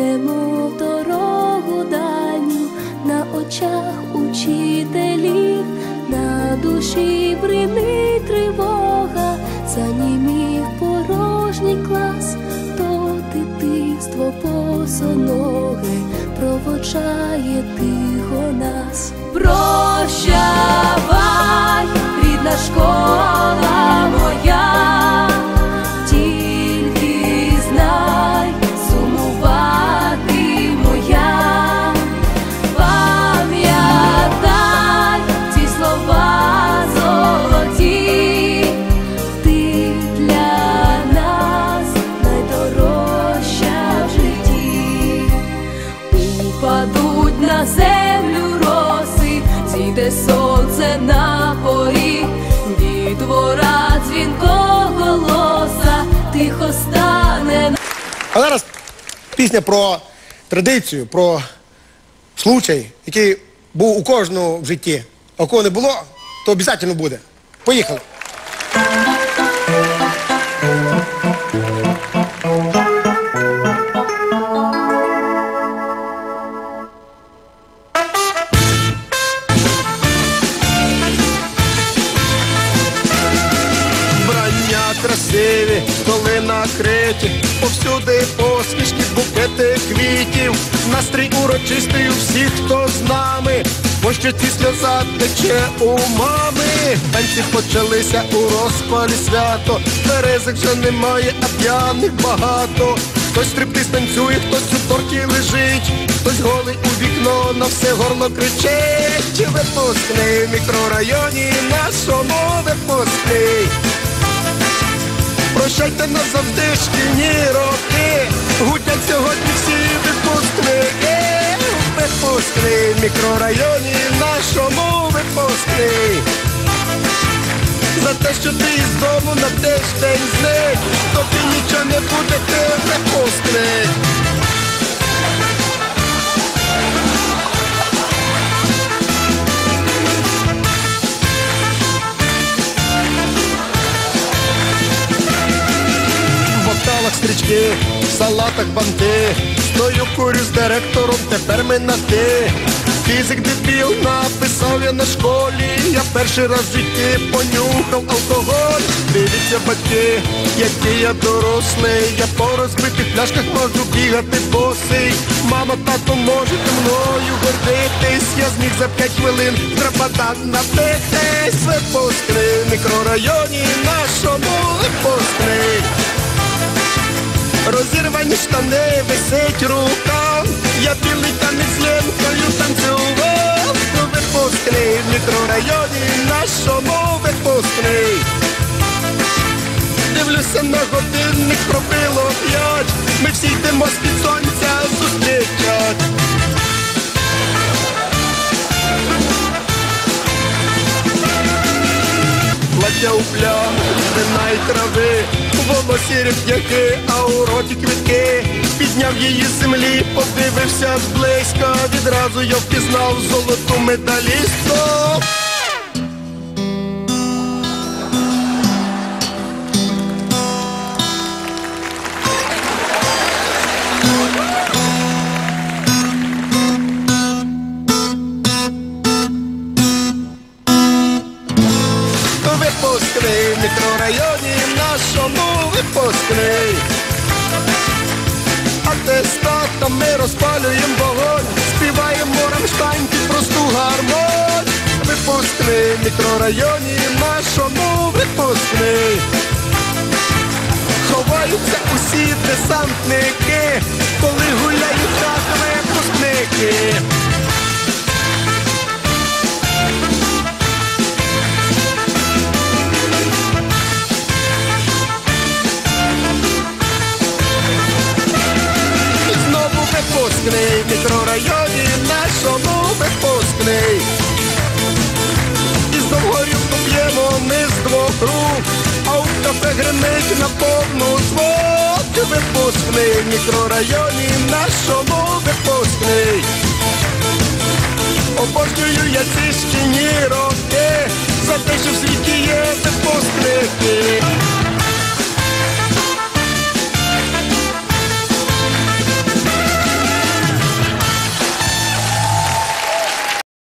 Йдемо в дорогу дальню на очах учителів, на душі бринить тривога, занімів порожній клас, то дитинство босоноге. Проводжає тихо нас. Сонце на поріг, дітвора дзвінкого голоса, тихо стане. А зараз пісня про традицію, про случай, який був у кожного в житті. А кого не було, то обов'язково буде. Поїхали. Красиві, столи накриті, повсюди посмішки, букети квітів, настрій урочистий у всіх, хто з нами, по щоці сльоза тече у мами. Танці почалися у розпалі свято, березик вже немає, а п'яних багато. Хтось стриптиз танцює, хтось у торті лежить, хтось голий у вікно на все горло кричить. Випускний в мікрорайоні нашому випускний. Назавжди шкільні роки, гудять сьогодні всі випускники, випускний в мікрорайоні нашому випускний. За те, що ти із дому на тиждень зник, тобі нічого не буде, ти випускник. В стрічки, в салатах банти, стою курю з директором, тепер ми на ти. Фізик дебіл написав я на школі, я перший раз в житті понюхав алкоголь. Дивіться, батьки, який я дорослий, я по розбитих пляшках можу бігати босий. Мама, тато, можете мною гордитись, я зміг за п'ять хвилин драпатан напитись. Випускний в мікрорайоні нашому випускний. Розірвані штани висить рука, я білий танець з ленкою танцював, Ну, випускний в мікрорайоні нашому випускний. Дивлюся на годинник, пробило п'ять, ми всі йдемо з-під сонця зустрічать. плаття у плям, вина й трави, волосі реп'яки, а у роті квітки. Підняв її з землі, подивився зблизька, відразу я впізнав золоту медалістку. Мікрорайоні нашому випускний. Атестатами розпалюємо вогонь, співаємо рамштайн під просту гармонь. Випускний в мікрорайоні нашому випускний. Ховаються усі десантники, коли гуляють випускники. І випускний в мікрорайоні нашому випускний. І знов горілку п'ємо ми з двох рук, а у кафе гримить на повну звук. Випускний в мікрорайоні нашому випускний. Обожнюю я ці шкільні роки, за те, що в світі є випускники.